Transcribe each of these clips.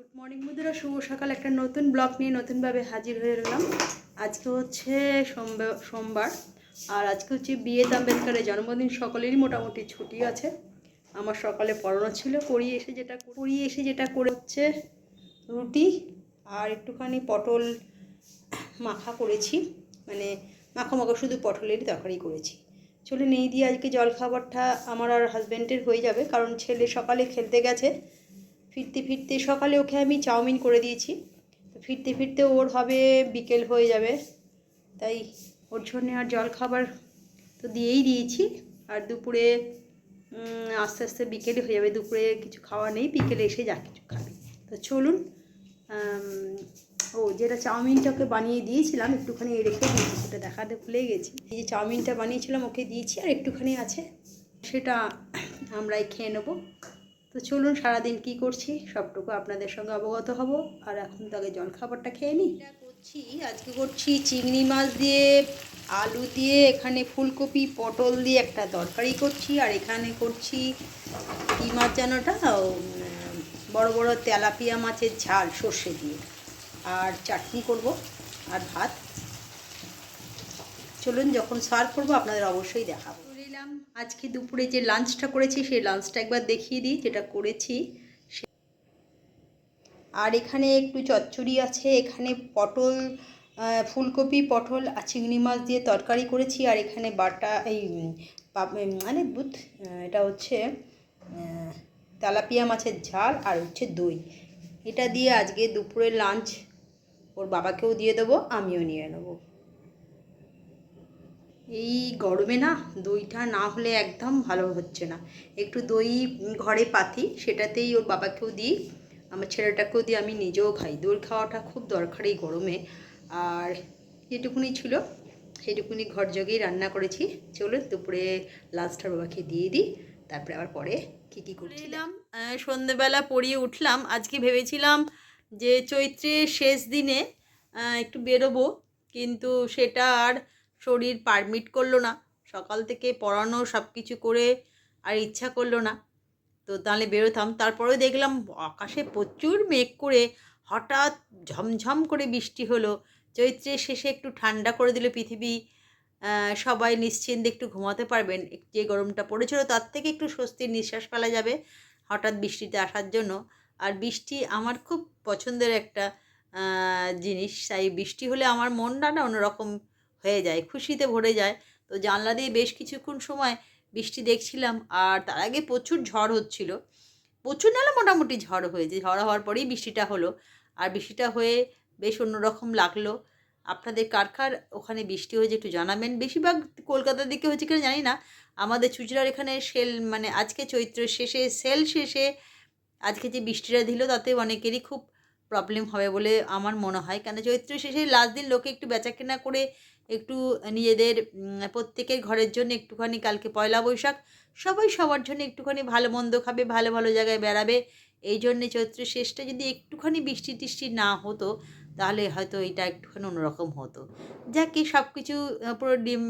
Good morning বন্ধুরা। শুভ সকাল। একটা নতুন ব্লগ নিয়ে নতুনভাবে হাজির হয়ে এলাম আজকে হচ্ছে সোমবার। আর আজকে হচ্ছে বিয়ে আম্বেদকারের জন্মদিন। সকলেরই মোটামুটি ছুটি আছে। আমার সকালে পড়ানো ছিল। করিয়ে এসে যেটা করিয়ে এসে যেটা করে হচ্ছে রুটি আর একটুখানি পটল মাখা করেছি। মানে মাখা মাখা শুধু পটলেরই তরকারি করেছি। চলে নেই দিয়ে আজকে জলখাবারটা আমার আর হাজব্যান্ডের হয়ে যাবে। কারণ ছেলে সকালে খেলতে গেছে। ফিরতে ফিরতে সকালে ওকে আমি চাউমিন করে দিয়েছি। তো ফিরতে ফিরতে ওর হবে বিকেল হয়ে যাবে। তাই ওর জন্য আর জলখাবার তো দিয়েই দিয়েছি। আর দুপুরে আস্তে আস্তে বিকেলে হয়ে যাবে। দুপুরে কিছু খাওয়া নেই। বিকেলে এসে যা কিছু খাবে। তো চলুন ও যেটা চাউমিনটাকে বানিয়ে দিয়েছিলাম, একটুখানি রেখে দিয়েছি। সেটা দেখাতে ভুলে গেছি। এই যে চাউমিনটা বানিয়েছিলাম, ওকে দিয়েছি আর একটুখানি আছে। সেটা আমরাই খেয়ে নেব। তো চলুন সারাদিন কি করছি, সবটুকু আপনাদের সঙ্গে অবগত হব। আর এখন তো আগে জলখাবারটা খেয়ে নিই। করছি, আজকে করছি চিংড়ি মাছ দিয়ে, আলু দিয়ে, এখানে ফুলকপি, পটল দিয়ে একটা তরকারি করছি। আর এখানে করছি কী মাছ জানোটা বড় বড় তেলাপিয়া মাছের ঝাল সর্ষে দিয়ে। আর চাটনি করব আর ভাত। চলুন যখন সার্ভ করব, আপনাদের অবশ্যই দেখাবো। চলে এলাম আজকে দুপুরে যে লাঞ্চটা করেছি, সেই লাঞ্চটা একবার দেখিয়ে দিই, যেটা করেছি আর এখানে একটু চচ্চড়ি আছে, এখানে পটল ফুলকপি, পটল আর চিংড়ি মাছ দিয়ে তরকারি করেছি, আর এখানে বাটা এই মানে বুথ এটা হচ্ছে তেলাপিয়া মাছের ঝাল আর হচ্ছে দই। এটা দিয়ে আজকে দুপুরের লাঞ্চ ওর বাবাকেও দিয়ে দেবো, আমিও নিয়ে নেব। এই গরমে না দইটা না হলে একদম ভালো হচ্ছে না। একটু দই ঘরে পাতি, সেটাতেই ওর বাবাকেও দিই, আমার ছেলেটাকেও দিই, আমি নিজেও খাই। দই খাওয়াটা খুব দরকার এই গরমে। আর যেটুকুনি ছিল, সেটুকুনি ঘর জগেই রান্না করেছি। চলুন দুপুরে লাঞ্চটা বাবাকে দিয়ে দিই, তারপরে আবার পরে কী কী করছি এলাম সন্ধেবেলা পড়িয়ে উঠলাম। আজকে ভেবেছিলাম যে চৈত্রের শেষ দিনে একটু বেরোবো, কিন্তু সেটা আর শরীর পারমিট করল না। সকাল থেকে পড়ানো সব কিছু করে আর ইচ্ছা করল না। তো তাহলে বেরোতাম। তারপরেও দেখলাম আকাশে প্রচুর মেঘ করে হঠাৎ ঝমঝম করে বৃষ্টি হলো। চৈত্রের শেষে একটু ঠান্ডা করে দিল পৃথিবী। সবাই নিশ্চিন্তে একটু ঘুমাতে পারবেন। যে গরমটা পড়েছিল তার থেকে একটু স্বস্তির নিঃশ্বাস ফেলা যাবে হঠাৎ বৃষ্টিতে আসার জন্য। আর বৃষ্টি আমার খুব পছন্দের একটা জিনিস। তাই বৃষ্টি হলে আমার মনটা না অন্যরকম হয়ে যায়, খুশিতে ভরে যায়। তো জানলা দিয়ে বেশ কিছুক্ষণ সময় বৃষ্টি দেখছিলাম আর তার আগে প্রচুর ঝড় হচ্ছিল। প্রচুর নাহলে মোটামুটি ঝড় হয়েছে। ঝড় হওয়ার পরেই বৃষ্টিটা হলো আর বৃষ্টিটা হয়ে বেশ অন্যরকম লাগল। আপনাদের কার কার ওখানে বৃষ্টি হয়েছে একটু জানাবেন। বেশিরভাগ কলকাতার দিকে হচ্ছে কিনা জানি না। আমাদের চুচড়ার এখানে সেল মানে আজকে চৈত্রের শেষে, সেল শেষে আজকে যে বৃষ্টিটা দিল তাতে অনেকেরই খুব প্রবলেম হবে বলে আমার মনে হয়। কেন চৈত্র শেষে লাস্ট দিন লোকে একটু বেচাকেনা করে একটু নিজেদের প্রত্যেকের ঘরের জন্য একটুখানি কালকে পয়লা বৈশাখ, সবাই সবার জন্য একটুখানি ভালো মন্দ খাবে, ভালো ভালো জায়গায় বেড়াবে। এই জন্যে চৈত্রের শেষটা যদি একটুখানি বৃষ্টি টিষ্টি না হতো, তাহলে হয়তো এটা একটুখানি অন্যরকম হতো। যা যাকে সব কিছু পুরো ডিম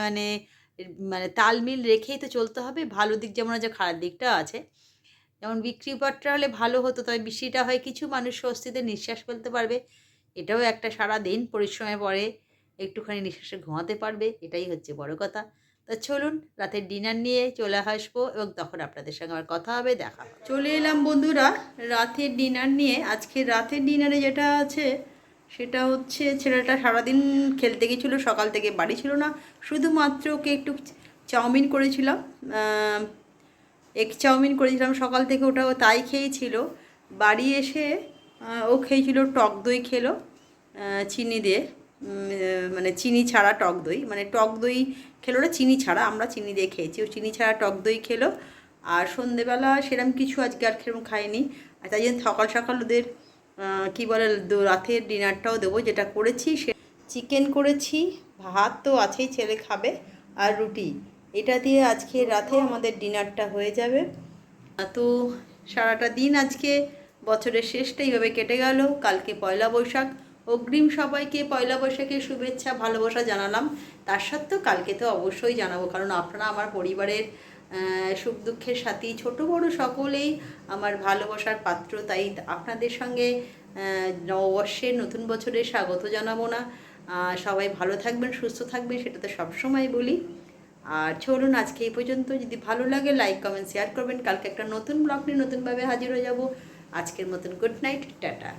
মানে মানে তালমিল রেখেই তো চলতে হবে। ভালো দিক যেমন আছে, খারাপ দিকটাও আছে। যেমন বিক্রি হলে ভালো হতো, তবে বৃষ্টিটা হয় কিছু মানুষ স্বস্তিতে নিঃশ্বাস ফেলতে পারবে। এটাও একটা সারা দিন পরিশ্রমের পরে একটুখানি নিঃশ্বাসে ঘুমাতে পারবে, এটাই হচ্ছে বড় কথা। তা চলুন, রাতের ডিনার নিয়ে চলে আসব এবং তখন আপনাদের সঙ্গে আমার কথা হবে, দেখা চলে এলাম বন্ধুরা, রাতের ডিনার নিয়ে। আজকে রাতের ডিনারে যেটা আছে, সেটা হচ্ছে, ছেলেটা সারাদিন খেলতে গেছিল, সকাল থেকে বাড়ি ছিল না। শুধুমাত্র ওকে একটু চাউমিন করেছিলাম এগ চাউমিন করেছিলাম সকাল থেকে, ওটা ও তাই খেয়েছিল। বাড়ি এসে ও খেয়েছিল টক দই খেলো চিনি দিয়ে। মানে চিনি ছাড়া টক দই। মানে টক দই খেলো না চিনি ছাড়া, আমরা চিনি দিয়ে খেয়েছি। ও চিনি ছাড়া টক দই খেলো। আর সন্ধেবেলা সেরকম কিছু আজকে আর সেরকম খাইনি আর তাই জন্য সকাল সকাল ওদের কী বলে রাতের ডিনারটাও দেবো। যেটা করেছি সে, চিকেন করেছি, ভাত তো আছেই, ছেলে খাবে। আর রুটি, এটা দিয়ে আজকে রাতে আমাদের ডিনারটা হয়ে যাবে। তো সারাটা দিন আজকে বছরের শেষটা এইভাবে কেটে গেল। কালকে পয়লা বৈশাখ। অগ্রিম সবাইকে পয়লা বৈশাখের শুভেচ্ছা, ভালোবাসা জানালাম। তার সত্ত্বেও কালকে তো অবশ্যই জানাব, কারণ আপনারা আমার পরিবারের সুখ দুঃখের সাথী, ছোট বড় সকলেই আমার ভালোবাসার পাত্র। তাই আপনাদের সঙ্গে নববর্ষের নতুন বছরে স্বাগত জানাব না। সবাই ভালো থাকবেন, সুস্থ থাকবেন, সেটা তো সবসময় বলি। আর চলুন, আজকে এই পর্যন্ত। যদি ভালো লাগে, লাইক, কমেন্ট, শেয়ার করবেন। কালকে একটা নতুন ব্লগ নিয়ে নতুনভাবে হাজির হয়ে যাব। আজকের মতন গুড নাইট, টাটা।